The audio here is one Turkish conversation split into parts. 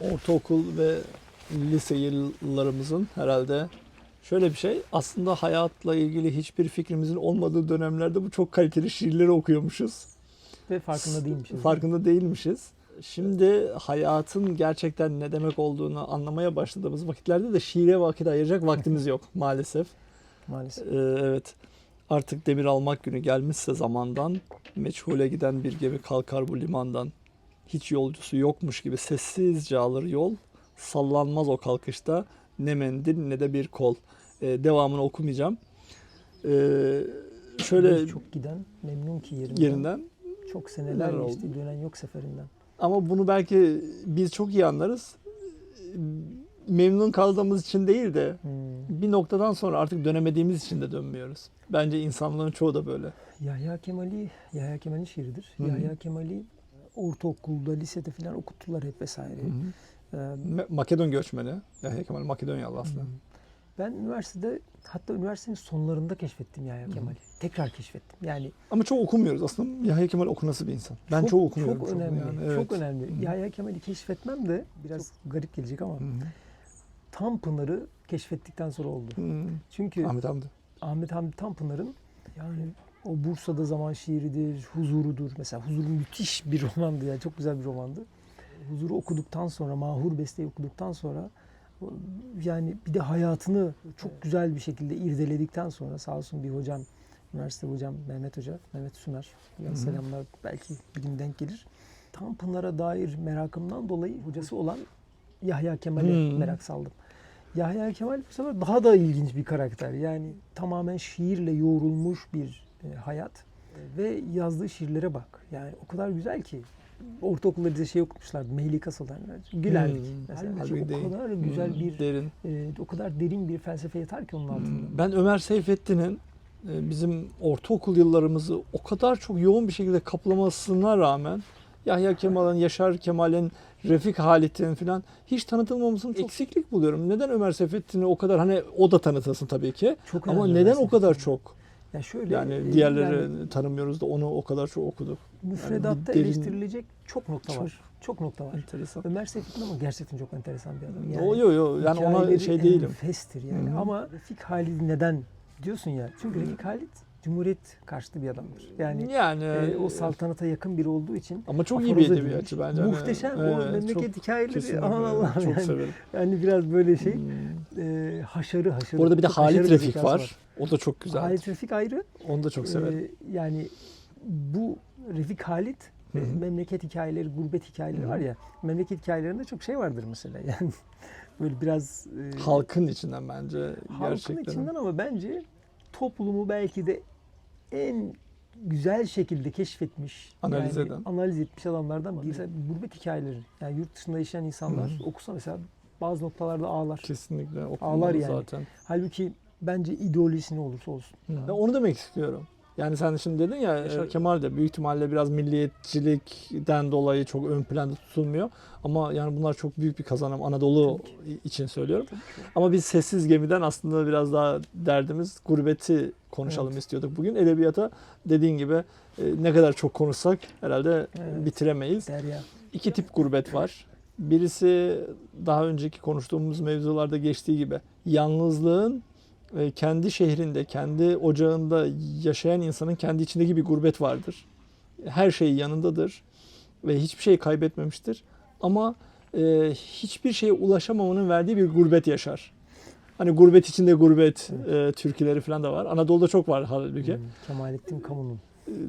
ortaokul ve lise yıllarımızın herhalde şöyle bir şey aslında hayatla ilgili hiçbir fikrimizin olmadığı dönemlerde bu çok kaliteli şiirleri okuyormuşuz. Ve farkında değilmişiz. Farkında değilmişiz. Şimdi hayatın gerçekten ne demek olduğunu anlamaya başladığımız vakitlerde de şiire vakit ayıracak vaktimiz yok maalesef. Maalesef. Ee, evet artık demir almak günü gelmişse zamandan meçhule giden bir gemi kalkar bu limandan. Hiç yolcusu yokmuş gibi sessizce alır yol. Sallanmaz o kalkışta ne mendil ne de bir kol. Ee, devamını okumayacağım. Ee, şöyle çok giden memnun ki yerinden. yerinden Çok seneler Neler oldu? geçti dönen yok seferinden. ama bunu belki biz çok iyi anlarız. Memnun kaldığımız için değil de Hmm. bir noktadan sonra artık dönemediğimiz için de dönmüyoruz. Bence insanlığın çoğu da böyle. Yahya Kemal'i, Yahya Kemal'in şiiridir. Hı hı. Yahya Kemal'i ortaokulda, lisede falan okuttular hep vesaire. Ee, Ma- Makedon göçmeni. Yahya Kemal Makedonyalı aslında. Ben üniversitede hatta üniversitenin sonlarında keşfettim Yahya Kemal'i. Tekrar keşfettim. Yani Ama çok okumuyoruz aslında. Yahya Kemal okunası bir insan. Ben çok, çok, okumuyorum. Çok önemli. yani, evet. Çok önemli. Hı hı. Yahya Kemal'i keşfetmem de biraz garip gelecek ama Hı hı. Tanpınar'ı keşfettikten sonra oldu. Hı. Çünkü Ahmet Hamdi. Ahmet Hamdi Tanpınar'ın yani o Bursa'da zaman şiiridir, huzurudur. Mesela Huzur müthiş bir romandı ya. Çok güzel bir romandı. Huzuru okuduktan sonra, Mahur Beste'yi okuduktan sonra yani bir de hayatını çok güzel bir şekilde irdeledikten sonra sağ olsun bir hocam, üniversite hocam Mehmet Hoca, Mehmet Sunar. Hı hı. Selamlar belki bir gün denk gelir. Tanpınar'a dair merakımdan dolayı hocası olan Yahya Kemal'e Hmm. merak saldım. Yahya Kemal bu sefer daha da ilginç bir karakter. Yani tamamen şiirle yoğrulmuş bir e, hayat E, ve yazdığı şiirlere bak. Yani o kadar güzel ki. Ortaokulda bize şey okutmuşlardı. Mehlika Sultan. Gülerdik. Hmm. Mesela Halbuki o değil. kadar güzel Hmm, bir, derin. e, o kadar derin bir felsefe yatar ki onun altında. Hmm. Ben Ömer Seyfettin'in e, bizim ortaokul yıllarımızı o kadar çok yoğun bir şekilde kaplamasına rağmen Yahya Kemal'in, Yaşar Kemal'in, Refik Halit'in falan hiç tanıtılmamasını çok eksiklik buluyorum. Neden Ömer Seyfettin'i o kadar hani o da tanıtılsın tabii ki Çok ama neden o kadar çok? Ya şöyle Yani e, diğerleri yani tanımıyoruz da onu o kadar çok okuduk. müfredatta derin- eleştirilecek çok nokta Çok. var. Çok nokta var. Enteresan. Ömer Seyfettin ama gerçekten çok enteresan bir adam. o yo yo yani ona şey değilim. enfestir yani. Hı hı. Ama Refik Halit neden diyorsun ya? Çünkü Refik Halit Cumhuriyet karşıtı bir adamdır. Yani Yani e, o saltanata yakın biri olduğu için ama çok iyi bir edebiyatçı bence. Muhteşem. o evet, memleket hikayeleri aman Allah'ım çok yani. severim. Yani biraz böyle şey Hmm. e, haşarı haşarı. Bu arada bir de Halit Refik zekası var. O da çok güzel. Halit Refik ayrı. Onu da çok severim. Ee, yani bu Refik Halit Hı hı. e, memleket hikayeleri, gurbet hikayeleri Hı hı. var ya. Memleket hikayelerinde çok şey vardır mesela. Yani böyle biraz e, Halkın içinden bence halkın gerçekten. içinden ama bence toplumu belki de en güzel şekilde keşfetmiş, Analiz yani eden. analiz etmiş adamlardan biri. Mesela gurbet hikayeleri. Yani yurt dışında yaşayan insanlar Hı hı. okusa mesela bazı noktalarda ağlar. Kesinlikle Ağlar yani. zaten. Halbuki bence ideolojisi ne olursa olsun. Ben onu demek istiyorum. Yani sen şimdi dedin ya Yaşar Evet. Kemal de büyük ihtimalle biraz milliyetçilikten dolayı çok ön planda tutulmuyor. Ama yani bunlar çok büyük bir kazanım Anadolu için söylüyorum. Ama biz sessiz gemiden aslında biraz daha derdimiz gurbeti konuşalım Evet. istiyorduk. Bugün edebiyata dediğin gibi e, ne kadar çok konuşsak herhalde Evet. bitiremeyiz. Derya. İki tip gurbet var. Birisi daha önceki konuştuğumuz mevzularda geçtiği gibi yalnızlığın e, kendi şehrinde, kendi ocağında yaşayan insanın kendi içindeki bir gurbet vardır. Her şey yanındadır ve hiçbir şey kaybetmemiştir. Ama e, hiçbir şeye ulaşamamanın verdiği bir gurbet yaşar. Hani gurbet içinde gurbet e, türküleri falan da var. Anadolu'da çok var halbuki Hmm, Kemalettin Kamun'un.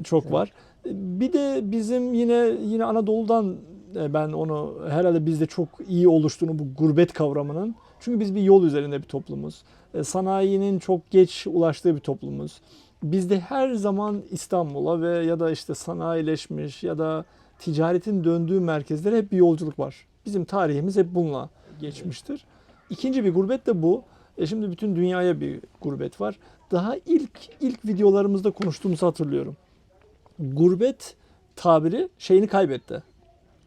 çok Evet. var. Bir de bizim yine yine Anadolu'dan e, ben onu herhalde bizde çok iyi oluştuğunu bu gurbet kavramının. Çünkü biz bir yol üzerinde bir toplumuz. E, Sanayinin çok geç ulaştığı bir toplumuz. Bizde her zaman İstanbul'a ve ya da işte sanayileşmiş ya da ticaretin döndüğü merkezlere hep bir yolculuk var. Bizim tarihimiz hep bununla geçmiştir. İkinci bir gurbet de bu. E şimdi bütün dünyaya bir gurbet var. Daha ilk ilk videolarımızda konuştuğumuzu hatırlıyorum gurbet tabiri şeyini kaybetti.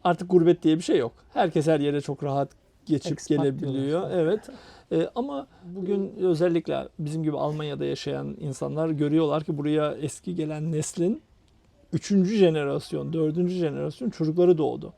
Artık gurbet diye bir şey yok. Herkes her yere çok rahat geçip Expat gelebiliyor. diyorlar. Evet. Ee, ama bugün özellikle bizim gibi Almanya'da yaşayan insanlar görüyorlar ki buraya eski gelen neslin üçüncü jenerasyon, dördüncü jenerasyon çocukları doğdu.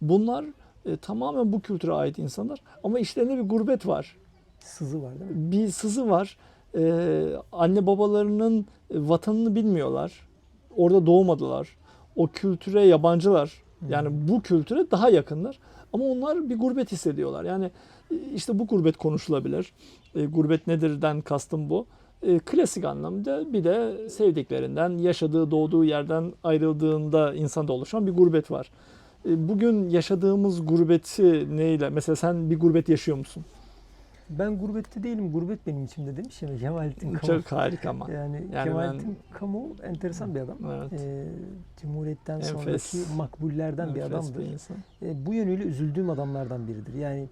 Bunlar e, tamamen bu kültüre ait insanlar. Ama işlerinde bir gurbet var. Sızı var değil mi? Bir sızı var. E, anne babalarının e, vatanını bilmiyorlar. Orada doğmadılar. O kültüre yabancılar. Yani bu kültüre daha yakınlar. Ama onlar bir gurbet hissediyorlar. Yani e, işte bu gurbet konuşulabilir. E, gurbet nedirden kastım bu. E, klasik anlamda bir de sevdiklerinden, yaşadığı, doğduğu yerden ayrıldığında insanda oluşan bir gurbet var. E, bugün yaşadığımız gurbeti neyle? Mesela sen bir gurbet yaşıyor musun? Ben gurbette değilim, gurbet benim içimde demiş ya Kemalettin Kamu. Çok harika ama. Yani, Yani Kemalettin Kamu enteresan bir adam. Evet. Ee, Cumhuriyet'ten Enfes. sonraki makbullerden bir adamdır. bir insan. E, bu yönüyle üzüldüğüm adamlardan biridir. Yani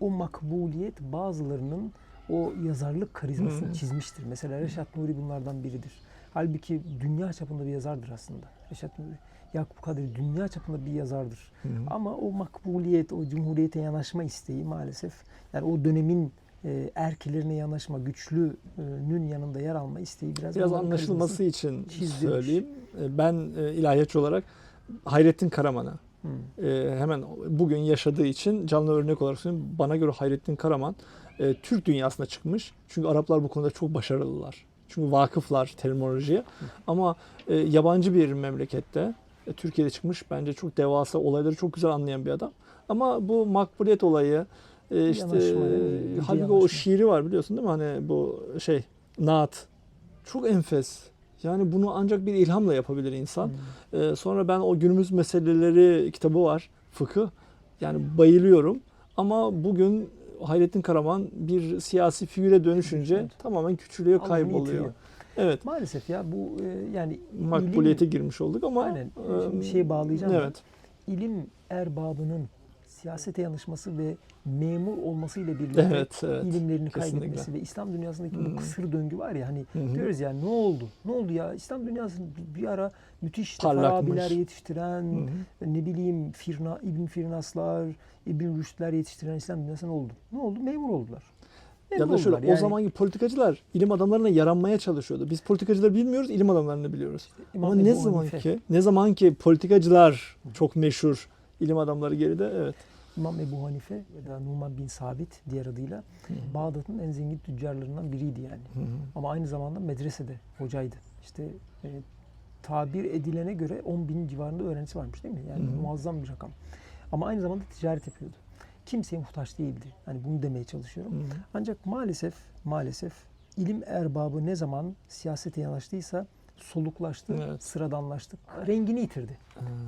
o makbuliyet bazılarının o yazarlık karizmasını Hı. çizmiştir. Mesela Reşat Nuri bunlardan biridir. Halbuki dünya çapında bir yazardır aslında. Reşat Nuri. Yakup Kadri dünya çapında bir yazardır. Hı hı. Ama o makbuliyet, o cumhuriyete yanaşma isteği maalesef yani o dönemin e, erkelerine yanaşma, güçlünün yanında yer alma isteği biraz Biraz anlaşılması için çizdirmiş. söyleyeyim. E, Ben e, ilahiyatçı olarak Hayrettin Karaman'a Hı. e, hemen bugün yaşadığı için canlı örnek olarak söyleyeyim. Bana göre Hayrettin Karaman e, Türk dünyasına çıkmış. Çünkü Araplar bu konuda çok başarılılar. Çünkü vakıflar terminolojiye. Ama e, yabancı bir memlekette e, Türkiye'de çıkmış. Bence çok devasa olayları çok güzel anlayan bir adam. Ama bu makbuliyet olayı e, işte Yanaşma? Bilgi halbuki o şiiri var biliyorsun değil mi? Hani bu şey naat. Çok enfes. Yani bunu ancak bir ilhamla yapabilir insan. Hı. Ee, sonra ben o günümüz meseleleri kitabı var. Fıkıh. Yani bayılıyorum. Ama bugün Hayrettin Karaman bir siyasi figüre dönüşünce Evet. tamamen küçülüyor, kayboluyor. yitiriyor. Evet. Maalesef ya bu e, yani Makbuliyete ilim- girmiş olduk ama Aynen. e, Şimdi şeye bağlayacağım ben. Evet. ilim erbabının siyasete yanışması ve memur olmasıyla birlikte Evet, evet. ilimlerini Kesinlikle. kaybetmesi ve İslam dünyasındaki Hı. bu kısır döngü var ya hani Hı hı. diyoruz ya ne oldu? Ne oldu ya? İslam dünyası bir ara müthiş işte. Farabiler yetiştiren, Hı hı. ne bileyim Firna, İbn Firnaslar, İbn Rüşdler yetiştiren İslam dünyası ne oldu? Ne oldu? Memur oldular. Ya da şöyle oldular. o Yani zamanki politikacılar ilim adamlarına yaranmaya çalışıyordu. Biz politikacıları bilmiyoruz, ilim adamlarını biliyoruz. İmam Ama ne zaman ki ne zaman ki politikacılar çok meşhur, ilim adamları geride evet. İmam Ebu Hanife ya da Numan bin Sabit diğer adıyla. Bağdat'ın en zengin tüccarlarından biriydi yani. Hı hı. Ama aynı zamanda medresede hocaydı. İşte e, tabir edilene göre 10 bin civarında öğrencisi varmış değil mi? Yani Hı hı. muazzam bir rakam. Ama aynı zamanda ticaret yapıyordu. Kimseye muhtaç değildi. Hani bunu demeye çalışıyorum. Hı hı. Ancak maalesef maalesef ilim erbabı ne zaman siyasete yanaştıysa soluklaştı, Evet. sıradanlaştı. Rengini yitirdi.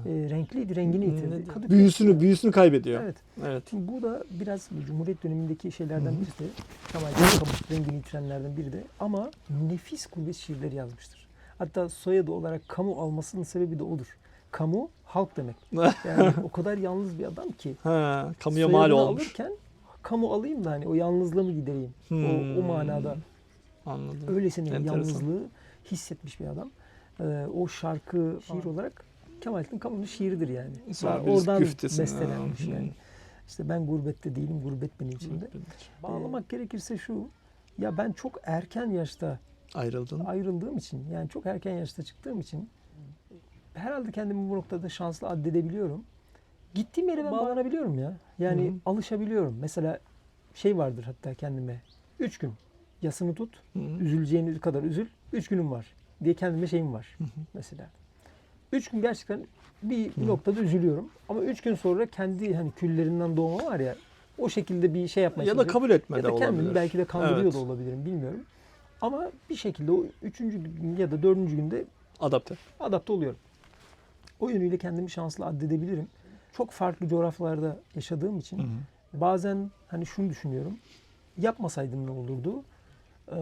E, renkliydi, rengini yitirdi. Kadıköy- Büyüsünü büyüsünü kaybediyor. Evet. Evet. Şimdi bu da biraz Cumhuriyet dönemindeki şeylerden birisi de Kemal Paşa'nın rengini yitirenlerden biri de ama nefis gurbet şiirleri yazmıştır. Hatta soyadı olarak kamu almasının sebebi de odur. Kamu halk demek. Yani o kadar yalnız bir adam ki Ha, kamuya mal olmuş. alırken kamu alayım da hani o yalnızlığımı gidereyim. O, o Hmm. manada Anladım. öylesine Enteresan. yalnızlığı hissetmiş bir adam. Ee, o şarkı şiir olarak Kemalettin Kamu'nun şiiridir yani. Sonra oradan bestelenmiş yani. İşte ben gurbette değilim, gurbet benim içimde. Bağlamak gerekirse şu, ya ben çok erken yaşta Ayrıldın. ayrıldığım için, yani çok erken yaşta çıktığım için herhalde kendimi bu noktada şanslı addedebiliyorum. Gittiğim yere ben bağlanabiliyorum ya. Yani Hı hı. alışabiliyorum. Mesela şey vardır hatta kendime. Üç gün yasını tut, Hı hı. üzüleceğin kadar üzül. Üç günüm var diye kendime şeyim var mesela. Üç gün gerçekten bir Hı. noktada üzülüyorum. Ama üç gün sonra kendi hani küllerinden doğma var ya o şekilde bir şey yapmaya Ya da kabul etme Ya de da kendimi olabilir. belki de kandırıyor Evet. da olabilirim bilmiyorum. Ama bir şekilde o üçüncü gün ya da dördüncü günde Adapte. adapte oluyorum. O yönüyle kendimi şanslı addedebilirim. Çok farklı coğrafyalarda yaşadığım için Hı hı. bazen hani şunu düşünüyorum. Yapmasaydım ne olurdu? Eee,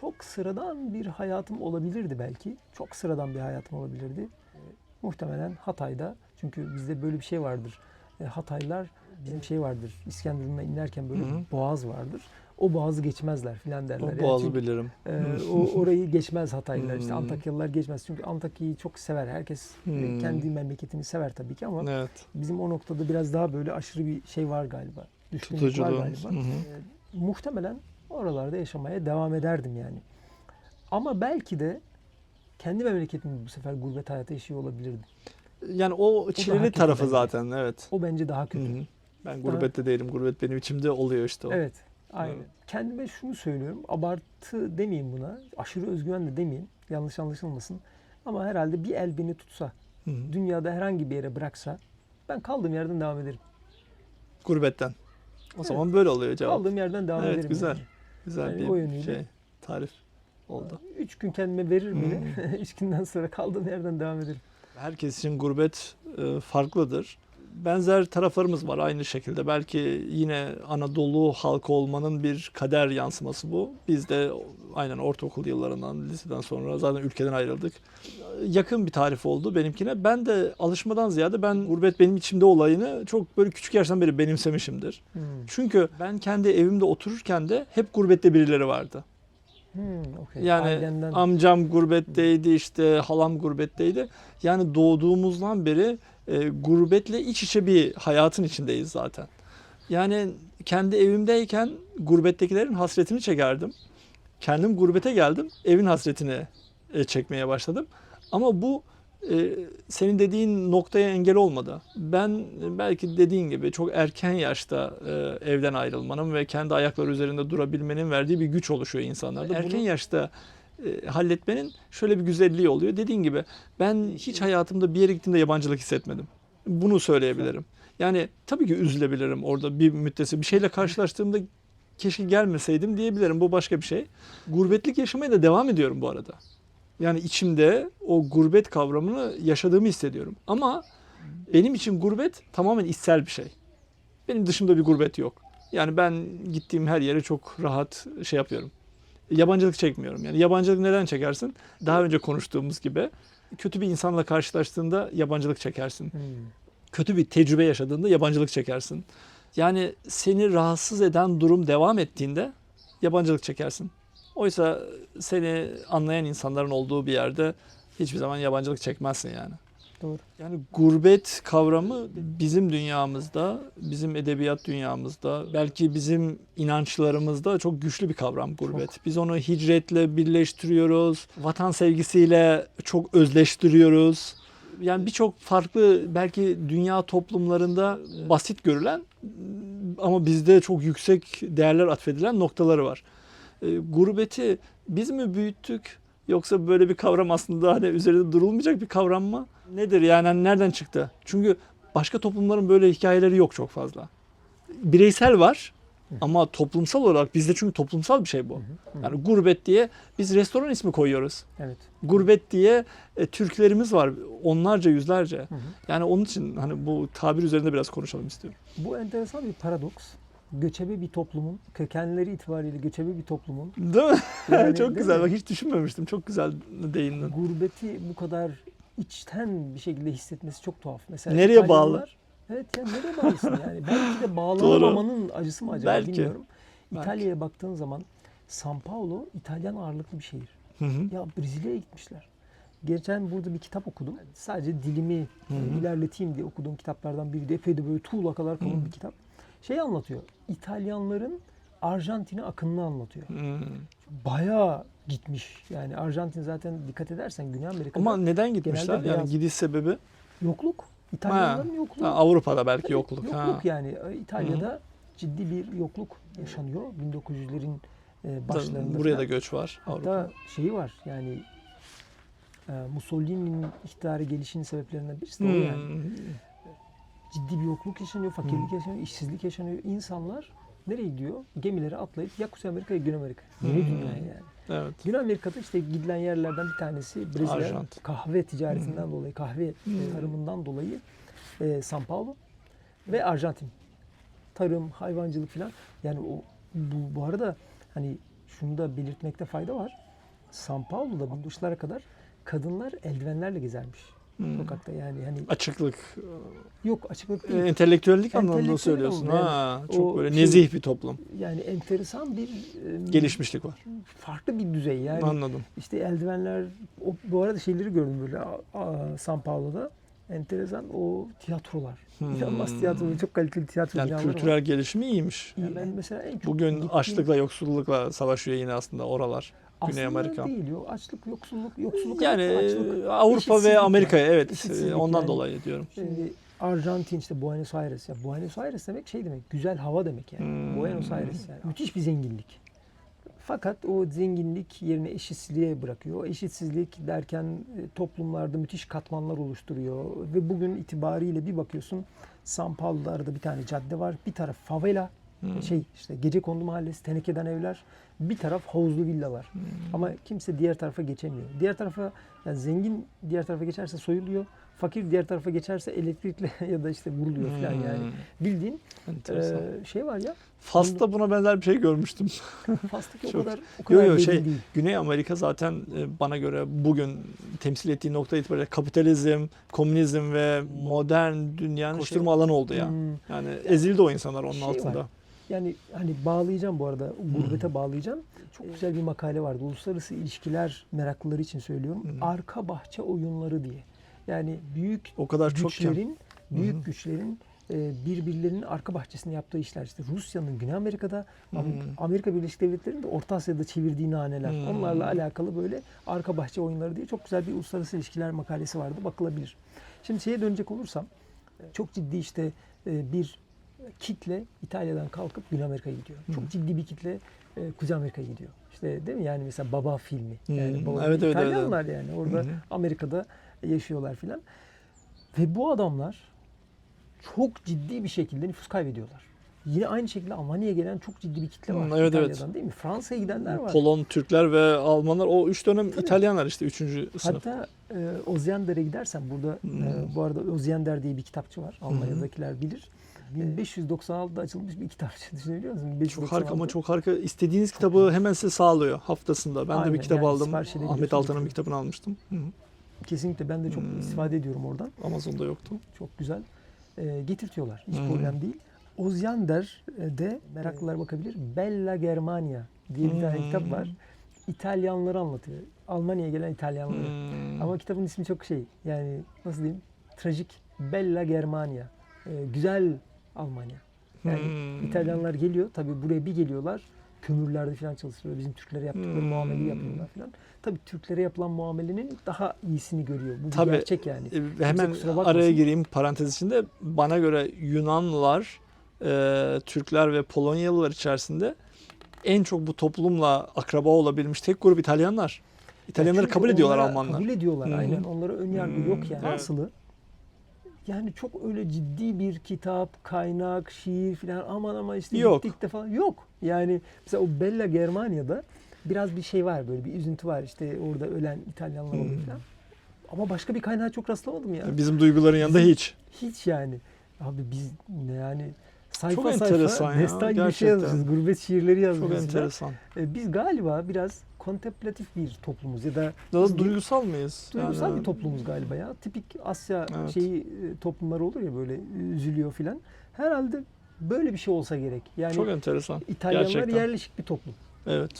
çok sıradan bir hayatım olabilirdi belki. Çok sıradan bir hayatım olabilirdi. Eee, muhtemelen Hatay'da. Çünkü bizde böyle bir şey vardır. E, Hataylılar bizim şey vardır. İskenderun'a inerken böyle Hı hı. bir boğaz vardır. O boğazı geçmezler filan derler. O Yani boğazı çünkü- bilirim. ee, o orayı geçmez Hataylılar. İşte Hmm. Antakyalılar geçmez. Çünkü Antakya'yı çok sever. Herkes e, Hmm. kendi memleketini sever tabii ki ama Evet. bizim o noktada biraz daha böyle aşırı bir şey var galiba. Düşkünlük var galiba. Ee, muhtemelen oralarda yaşamaya devam ederdim yani. Ama belki de kendi memleketimde bu sefer gurbet hayatı yaşıyor olabilirdim. Yani o çileli tarafı bence. zaten evet. O bence daha kötü. hı. Ben gurbette değilim. Gurbet benim içimde oluyor işte o. Evet. Aynen. Evet. Kendime şunu söylüyorum. Abartı demeyeyim buna. Aşırı özgüven de demeyeyim. Yanlış anlaşılmasın. Ama herhalde bir el beni tutsa, Hı hı. dünyada herhangi bir yere bıraksa ben kaldığım yerden devam ederim. Gurbetten. O zaman böyle oluyor cevap. Kaldığım yerden devam Evet, ederim. güzel. yani. Güzel Yani o bir yönüyle- şey. Tarif oldu. Üç gün kendime veririm bile. Hmm. Üç günden sonra kaldığım yerden devam ederim. Herkes için gurbet e, farklıdır. Benzer taraflarımız var aynı şekilde. Belki yine Anadolu halkı olmanın bir kader yansıması bu. Biz de aynen ortaokul yıllarından, liseden sonra zaten ülkeden ayrıldık. Yakın bir tarif oldu benimkine. Ben de alışmadan ziyade ben gurbet benim içimde olayını çok böyle küçük yaştan beri benimsemişimdir. Hmm. Çünkü ben kendi evimde otururken de hep gurbette birileri vardı. Hmm, okey. Yani Ailenden- amcam gurbetteydi işte halam gurbetteydi. Yani doğduğumuzdan beri e, gurbetle iç içe bir hayatın içindeyiz zaten. Yani kendi evimdeyken gurbettekilerin hasretini çekerdim. Kendim gurbete geldim, evin hasretini e, çekmeye başladım. Ama bu e, senin dediğin noktaya engel olmadı. Ben belki dediğin gibi çok erken yaşta e, evden ayrılmanın ve kendi ayakları üzerinde durabilmenin verdiği bir güç oluşuyor insanlarda. Erken yaşta e, halletmenin şöyle bir güzelliği oluyor. Dediğin gibi ben hiç hayatımda bir yere gittiğimde yabancılık hissetmedim. Bunu söyleyebilirim. Yani tabii ki üzülebilirim orada bir müddetçe bir şeyle karşılaştığımda keşke gelmeseydim diyebilirim. Bu başka bir şey. Gurbetlik yaşamaya da devam ediyorum bu arada. Yani içimde o gurbet kavramını yaşadığımı hissediyorum. Ama benim için gurbet tamamen içsel bir şey. Benim dışımda bir gurbet yok. Yani ben gittiğim her yere çok rahat şey yapıyorum. Yabancılık çekmiyorum. Yani yabancılık neden çekersin? Daha önce konuştuğumuz gibi kötü bir insanla karşılaştığında yabancılık çekersin. Hmm. Kötü bir tecrübe yaşadığında yabancılık çekersin. Yani seni rahatsız eden durum devam ettiğinde yabancılık çekersin. Oysa seni anlayan insanların olduğu bir yerde hiçbir zaman yabancılık çekmezsin yani. Doğru. Yani gurbet kavramı bizim dünyamızda, bizim edebiyat dünyamızda, belki bizim inançlarımızda çok güçlü bir kavram gurbet. Biz onu hicretle birleştiriyoruz, vatan sevgisiyle çok özleştiriyoruz. Yani birçok farklı belki dünya toplumlarında basit görülen ama bizde çok yüksek değerler atfedilen noktaları var. E, gurbeti biz mi büyüttük yoksa böyle bir kavram aslında hani üzerinde durulmayacak bir kavram mı? Nedir yani hani nereden çıktı? Çünkü başka toplumların böyle hikayeleri yok çok fazla. Bireysel var ama toplumsal olarak bizde çünkü toplumsal bir şey bu. Yani gurbet diye biz restoran ismi koyuyoruz. Evet. Gurbet diye e, Türklerimiz var onlarca yüzlerce. Yani onun için hani bu tabir üzerinde biraz konuşalım istiyorum. Bu enteresan bir paradoks. Göçebe bir toplumun, kökenleri itibariyle göçebe bir toplumun Değil mi? Yani çok değil güzel. mi? Bak hiç düşünmemiştim. Çok güzel değindin. gurbeti bu kadar içten bir şekilde hissetmesi çok tuhaf. Mesela Nereye İtalyanlar- bağlı? Evet ya nereye bağlısın yani? Belki de bağlanamamanın acısı mı acaba Belki. bilmiyorum. İtalya'ya baktığın zaman São Paulo İtalyan ağırlıklı bir şehir. Hı hı. Ya Brezilya'ya gitmişler. Geçen burada bir kitap okudum. Sadece dilimi Hı hı. ilerleteyim diye okuduğum kitaplardan biri de epey de böyle tuğla kadar kalın Hı. bir kitap. Şey anlatıyor. İtalyanların Arjantin'e akınını anlatıyor. Hmm. Bayağı gitmiş. Yani Arjantin zaten dikkat edersen Güney Amerika'da Ama neden gitmişler? Yani gidiş sebebi yokluk. İtalyanların yokluğu. ha, Avrupa'da belki Tabii, yokluk. Yokluk Ha. yani. E, İtalya'da ciddi bir yokluk yaşanıyor. 1900'lerin e, başlarında. Buraya da göç var. Avrupa. Hatta şeyi var yani e, Mussolini'nin iktidara gelişinin sebeplerinden birisi de o yani. Hmm. Ciddi bir yokluk yaşanıyor, fakirlik Hmm. yaşanıyor, işsizlik yaşanıyor. İnsanlar nereye gidiyor? Gemilere atlayıp ya Kuzey Amerika ya Güney Amerika. Yeni Hmm. dünya yani. Evet. Güney Amerika'da işte gidilen yerlerden bir tanesi Brezilya Arjant. kahve ticaretinden dolayı, kahve Hmm. tarımından dolayı e, São Paulo ve Arjantin. Tarım, hayvancılık falan. Yani o bu, bu arada hani şunu da belirtmekte fayda var. São Paulo'da 60'lara kadar kadınlar eldivenlerle gezermiş Hmm. sokakta yani hani Açıklık, yok açıklık e, değil. entelektüellik anlamında söylüyorsun. anlamda Ha, O çok böyle şey- nezih bir toplum. Yani enteresan bir e, Gelişmişlik var. farklı bir düzey yani. Anladım. İşte eldivenler, o, bu arada şeyleri gördüm böyle a, a, San Paulo'da. Enteresan o tiyatrolar. Hmm. İnanılmaz tiyatro, çok kaliteli tiyatro Yani binaları var. kültürel gelişimi iyiymiş. İyi. Yani Ben mesela en çok Bugün açlıkla, yoksullukla savaşıyor yine aslında oralar. Güney Aslında Amerika. değil. Yo, açlık, yoksulluk, yoksulluk. Yani açlık, e, Avrupa ve Amerika'ya evet e, ondan yani. dolayı diyorum. Şimdi Arjantin işte Buenos Aires ya Buenos Aires demek şey demek güzel hava demek yani. Hmm. Buenos Aires yani müthiş bir zenginlik. Fakat o zenginlik yerine eşitsizliğe bırakıyor. O eşitsizlik derken e, toplumlarda müthiş katmanlar oluşturuyor ve bugün itibariyle bir bakıyorsun São Paulo'da bir tane cadde var. Bir taraf favela, Hmm. şey işte gece kondu mahallesi, tenekeden evler. Bir taraf havuzlu villalar. Hmm. Ama kimse diğer tarafa geçemiyor. Diğer tarafa yani zengin diğer tarafa geçerse soyuluyor. Fakir diğer tarafa geçerse elektrikle ya da işte vuruluyor falan yani. Hmm. Bildiğin Enteresan. e, şey var ya. Fas'ta buna benzer bir şey görmüştüm. Fas'taki o Çok- kadar o Yo kadar yo derin şey değil. Güney Amerika zaten e, bana göre bugün temsil ettiği nokta itibariyle kapitalizm, komünizm ve modern dünyanın koşturma alanı oldu ya. Hmm. Yani ezildi o insanlar onun Şey var. Yani hani bağlayacağım bu arada gurbete bağlayacağım. Çok güzel bir makale vardı. Uluslararası ilişkiler meraklıları için söylüyorum. Hı. Arka bahçe oyunları diye. Yani büyük O kadar çok güçlerin büyük Hı hı. güçlerin e, birbirlerinin arka bahçesinde yaptığı işler işte Rusya'nın Güney Amerika'da Am- Hı. Amerika Birleşik Devletleri'nin de Orta Asya'da çevirdiği naneler. Onlarla alakalı böyle arka bahçe oyunları diye çok güzel bir uluslararası ilişkiler makalesi vardı. Bakılabilir. Şimdi şeye dönecek olursam çok ciddi işte e, bir kitle İtalya'dan kalkıp Güney Amerika'ya gidiyor. Hı. Çok ciddi bir kitle e, Kuzey Amerika'ya gidiyor. İşte değil mi? Yani mesela Baba filmi. Hı. Yani Baba Evet, evet, evet, İtalyanlar yani orada Hı hı. Amerika'da yaşıyorlar filan. Ve bu adamlar çok ciddi bir şekilde nüfus kaybediyorlar. Yine aynı şekilde Almanya'ya gelen çok ciddi bir kitle var Hı, evet, evet. İtalya'dan değil mi? Fransa'ya gidenler var. Polon, Türkler ve Almanlar o üç dönem Tabii. İtalyanlar işte üçüncü sınıf. Hatta e, Oziander'e gidersen burada Hmm. e, bu arada Oziander diye bir kitapçı var. Almanya'dakiler bilir. 1596'da açılmış bir kitapçı düşünebiliyor musun? Çok harika ama 1596. çok harika. İstediğiniz kitabı hemen size sağlıyor haftasında. Ben de Aynen, bir kitap yani aldım. Ahmet Altan'ın bir kitabını almıştım. Hı hı. Kesinlikle ben de çok Hmm. istifade ediyorum oradan. Amazon'da yoktu. Çok güzel. E, getirtiyorlar. Hiç Hmm. problem değil. Oziander e, de meraklılar bakabilir. Bella Germania diye bir tane Hmm. kitap var. İtalyanları anlatıyor. Almanya'ya gelen İtalyanları. Hmm. Ama kitabın ismi çok şey. Yani nasıl diyeyim? Trajik. Bella Germania. E, güzel Almanya. Yani Hmm. İtalyanlar geliyor. Tabii buraya bir geliyorlar. Kömürlerde falan çalışıyor. Bizim Türklere yaptıkları Hmm. muameleyi yapıyorlar falan. Tabii Türklere yapılan muamelenin daha iyisini görüyor. Bu Tabii. gerçek yani. E, Hemen araya gireyim parantez içinde. Bana göre Yunanlılar, e, Türkler ve Polonyalılar içerisinde en çok bu toplumla akraba olabilmiş tek grup İtalyanlar. İtalyanları kabul ediyorlar Almanlar. Kabul ediyorlar Hı hı. aynen. Onlara ön yargı Hmm, yok yani. evet. Asılı yani çok öyle ciddi bir kitap, kaynak, şiir falan aman ama işte Yok. gittik de falan yok. Yani mesela o Bella Germania'da biraz bir şey var böyle bir üzüntü var işte orada ölen İtalyanlar Hmm. falan. Ama başka bir kaynağa çok rastlamadım ya. Bizim duyguların yanında hiç. Hiç yani. Abi biz ne yani sayfa Çok sayfa ya, destan gibi şey yazmışız. Gurbet şiirleri yazmışız. Çok enteresan. E, Biz galiba biraz kontemplatif bir toplumuz ya da Biraz duygusal mıyız? Duygusal Yani- bir toplumuz galiba ya. Tipik Asya Evet. şeyi e, toplumları olur ya böyle üzülüyor filan. Herhalde böyle bir şey olsa gerek. Yani Çok enteresan. İtalyanlar gerçekten. yerleşik bir toplum. Evet.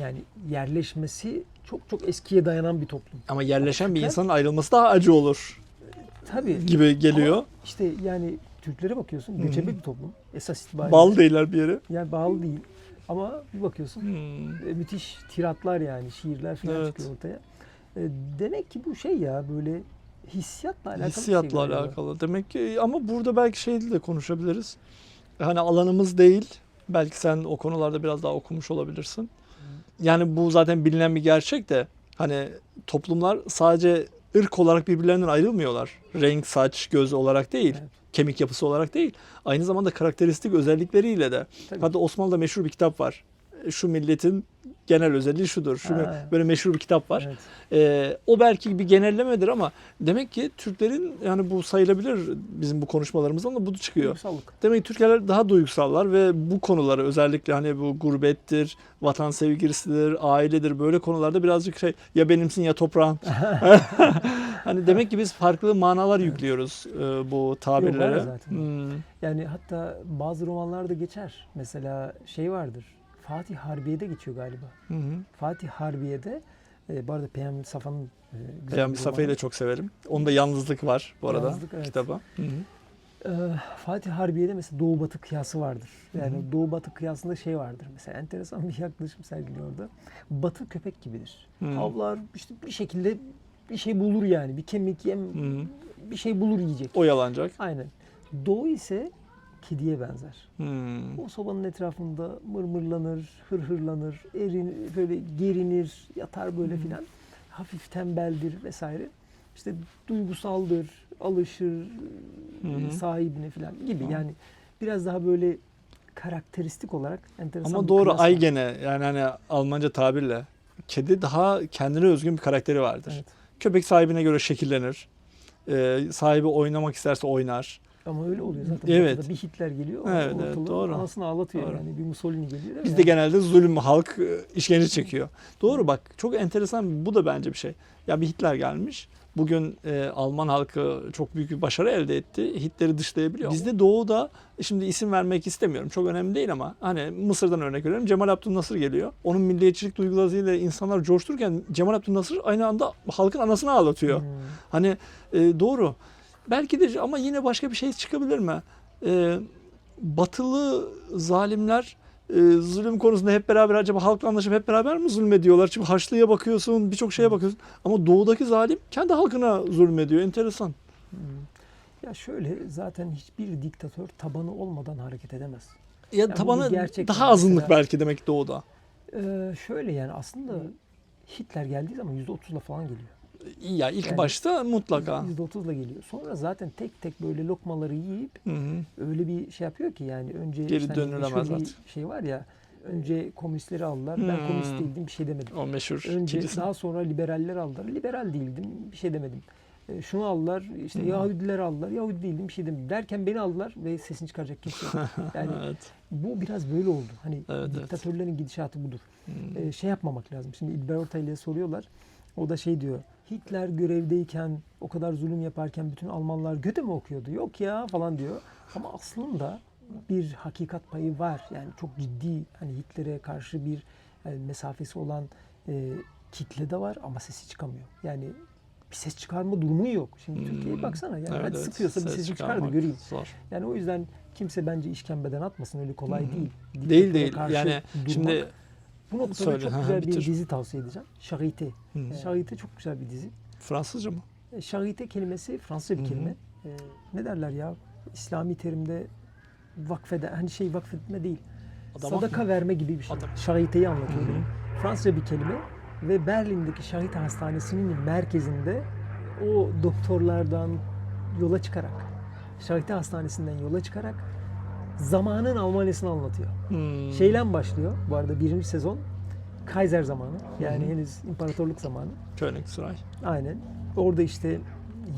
Yani yerleşmesi çok çok eskiye dayanan bir toplum. Ama yerleşen bir insanın ayrılması daha acı olur Tabii. gibi geliyor. Ama işte yani Türklere bakıyorsun göçebe bir toplum. Esas itibariyle. Bal değiller bir yere. Yani bağlı değil. Ama bir bakıyorsun Hmm. e, müthiş tiratlar yani şiirler falan Evet. çıkıyor ortaya. E, demek ki bu şey ya böyle hissiyatla alakalı şey Hissiyatla galiba. alakalı. Demek ki ama burada belki şeyle de konuşabiliriz. Hani alanımız değil. Belki sen o konularda biraz daha okumuş olabilirsin. Yani bu zaten bilinen bir gerçek de hani toplumlar sadece ırk olarak birbirlerinden ayrılmıyorlar. Renk, saç, göz olarak değil. Evet. Kemik yapısı olarak değil. Aynı zamanda karakteristik özellikleriyle de. Tabii. Hatta Osmanlı'da meşhur bir kitap var. Şu milletin genel özelliği şudur. Şu Ha. böyle meşhur bir kitap var. Evet. Ee, o belki bir genellemedir ama demek ki Türklerin yani bu sayılabilir bizim bu konuşmalarımızdan da bu çıkıyor. Duygusallık. Demek ki Türkler daha duygusallar ve bu konuları özellikle hani bu gurbettir, vatan sevgisidir, ailedir böyle konularda birazcık şey ya benimsin ya toprağın. hani demek ki biz farklı manalar yüklüyoruz e, bu tabirlere. zaten. Hmm. Yani hatta bazı romanlarda geçer. Mesela şey vardır. Fatih Harbiye'de geçiyor galiba. Hı hı. Fatih Harbiye'de e, bu arada Peyami Safa'nın e, Peyami Safa'yı da çok severim. Onda yalnızlık var bu arada Yalnızlık, evet. kitaba. Hı hı. Ee, Fatih Harbiye'de mesela Doğu Batı kıyası vardır. Yani Hı hı. Doğu Batı kıyasında şey vardır. Mesela enteresan bir yaklaşım sergiliyor orada. Batı köpek gibidir. Hı. Avlar işte bir şekilde bir şey bulur yani. Bir kemik yem Hı. bir şey bulur yiyecek. Oyalanacak. Aynen. Doğu ise kediye benzer. Hı. O sobanın etrafında mırmırlanır, hırhırlanır, erin böyle gerinir, yatar böyle filan. Hafif tembeldir vesaire. İşte duygusaldır, alışır hı. sahibine filan gibi. Tamam. Yani biraz daha böyle karakteristik olarak enteresan Ama doğru ay gene yani hani Almanca tabirle kedi daha kendine özgün bir karakteri vardır. Evet. Köpek sahibine göre şekillenir. Ee, sahibi oynamak isterse oynar. Ama öyle oluyor zaten. Evet. Bir Hitler geliyor. Evet, evet, doğru. Anasını ağlatıyor Doğru. yani. Bir Mussolini geliyor? Bizde genelde zulüm halk e, işkence çekiyor. Doğru bak çok enteresan bu da bence bir şey. Ya bir Hitler gelmiş. Bugün e, Alman halkı çok büyük bir başarı elde etti. Hitler'i dışlayabiliyor. Bizde doğuda şimdi isim vermek istemiyorum. Çok önemli değil ama hani Mısır'dan örnek veriyorum. Cemal Abdülnasır geliyor. Onun milliyetçilik duygularıyla insanlar coştururken Cemal Abdülnasır aynı anda halkın anasını ağlatıyor. Hmm. Hani e, doğru. Belki de ama yine başka bir şey çıkabilir mi? E, batılı zalimler e, zulüm konusunda hep beraber acaba halkla anlaşıp hep beraber mi zulmediyorlar? Çünkü Haçlı'ya bakıyorsun, birçok şeye bakıyorsun. Ama doğudaki zalim kendi halkına zulmediyor. Enteresan. Hmm. Ya şöyle zaten hiçbir diktatör tabanı olmadan hareket edemez. Ya bu tabanı daha yani. azınlık Mesela- belki demek doğuda. Ee, şöyle yani aslında Hitler geldiği zaman %30'la falan geliyor. Ya ilk Yani- başta mutlaka. %30'la geliyor. Sonra zaten tek tek böyle lokmaları yiyip Hı hı. öyle bir şey yapıyor ki yani önce Geri işte hani dönülemez bir artık. şey var ya önce komünistleri aldılar. Ben Hmm. komünist değildim bir şey demedim. O meşhur Önce kilise. daha sonra liberaller aldılar. Liberal değildim bir şey demedim. E, şunu aldılar işte Hmm. Yahudiler aldılar. Yahudi değildim bir şey demedim. Derken beni aldılar ve sesini çıkaracak kimse yok. Yani evet. bu biraz böyle oldu. Hani Evet, evet. diktatörlerin gidişatı budur. Hı. e, şey yapmamak lazım. Şimdi İlber Ortaylı'ya soruyorlar. O da şey diyor. Hitler görevdeyken o kadar zulüm yaparken bütün Almanlar Göte mi okuyordu? Yok ya falan diyor. Ama aslında bir hakikat payı var. Yani çok ciddi hani Hitler'e karşı bir yani mesafesi olan e, kitle de var ama sesi çıkamıyor. Yani bir ses çıkarma durumu yok. Şimdi Hmm. Türkiye'ye baksana yani Evet, hadi evet. sıkıyorsa bir Ses sesi çıkar da çıkarmak göreyim. Zor. Yani o yüzden kimse bence işkembeden atmasın öyle kolay hı. değil. Değil değil. karşı Yani durmak. şimdi Bu noktada Söyle, çok güzel bir bitir. dizi tavsiye edeceğim. Charité. Hı. Charité çok güzel bir dizi. Fransızca mı? E, Charité kelimesi Fransızca bir Hı hı. kelime. E, ne derler ya? İslami terimde vakfede, hani şey vakfetme değil. Adamak sadaka mı? verme gibi bir şey. Adam- Charité'yi Hı anlatıyorum. hı. Fransızca bir kelime ve Berlin'deki Charité Hastanesi'nin merkezinde o doktorlardan yola çıkarak, Charité Hastanesi'nden yola çıkarak zamanın Almanya'sını anlatıyor. Hmm. Şeyle başlıyor bu arada birinci sezon. Kaiser zamanı. Yani hı. henüz imparatorluk zamanı. Königsray. Aynen. Orada işte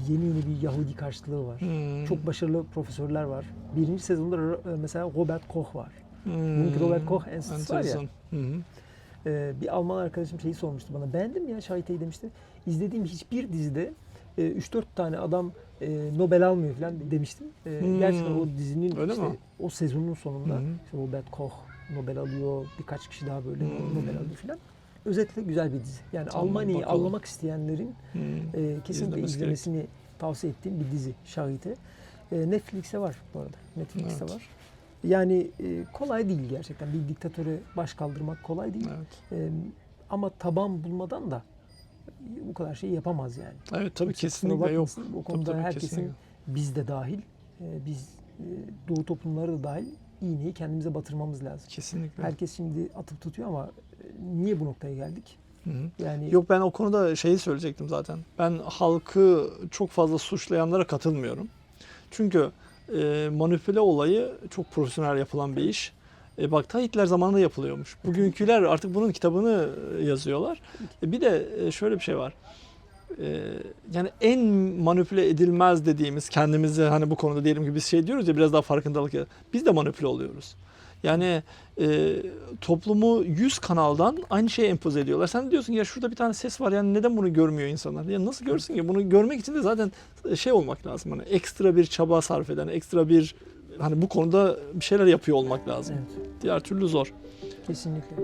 yeni yeni bir Yahudi karşılığı var. Hmm. Çok başarılı profesörler var. Birinci sezonda e, mesela Robert Koch var. Hmm. Robert Koch Enstitüsü var ya. Ee, bir Alman arkadaşım şeyi sormuştu bana. Beğendim ya Şahite'yi demişti. İzlediğim hiçbir dizide e, 3-4 tane adam e, Nobel almıyor falan demiştim. E, Hmm. Gerçekten o dizinin Öyle işte mi? o sezonun sonunda hı. işte Robert Koch Nobel alıyor. Birkaç kişi daha böyle Hmm. Nobel alıyor falan. Özetle güzel bir dizi. Yani Tamam, Almanya'yı anlamak isteyenlerin Hmm. e, kesinlikle İzlemesi izlemesini tavsiye ettiğim bir dizi Şahite. E, Netflix'te var bu arada. Netflix'te Evet. var. Yani e, kolay değil gerçekten. Bir diktatöre baş kaldırmak kolay değil. Evet. E, ama taban bulmadan da bu kadar şey yapamaz yani. Evet tabii Kusura kesinlikle yok. O Tabii, konuda tabii, herkesin kesinlikle. biz de dahil, e, biz e, doğu toplumları da dahil iğneyi kendimize batırmamız lazım. Kesinlikle. Herkes şimdi atıp tutuyor ama e, niye bu noktaya geldik? Hı hı. Yani Yok ben o konuda şeyi söyleyecektim zaten. Ben halkı çok fazla suçlayanlara katılmıyorum. Çünkü e, manipüle olayı çok profesyonel yapılan bir iş. E, bak ta zamanında yapılıyormuş. Bugünküler artık bunun kitabını e, yazıyorlar. E, bir de e, şöyle bir şey var. E, yani en manipüle edilmez dediğimiz kendimize hani bu konuda diyelim ki biz şey diyoruz ya biraz daha farkındalık ya. Biz de manipüle oluyoruz. Yani e, toplumu 100 kanaldan aynı şeyi empoze ediyorlar. Sen diyorsun ya şurada bir tane ses var yani neden bunu görmüyor insanlar? Ya nasıl görsün ki? Bunu görmek için de zaten şey olmak lazım. Hani ekstra bir çaba sarf eden, ekstra bir hani bu konuda bir şeyler yapıyor olmak lazım. evet, Diğer türlü zor. kesinlikle.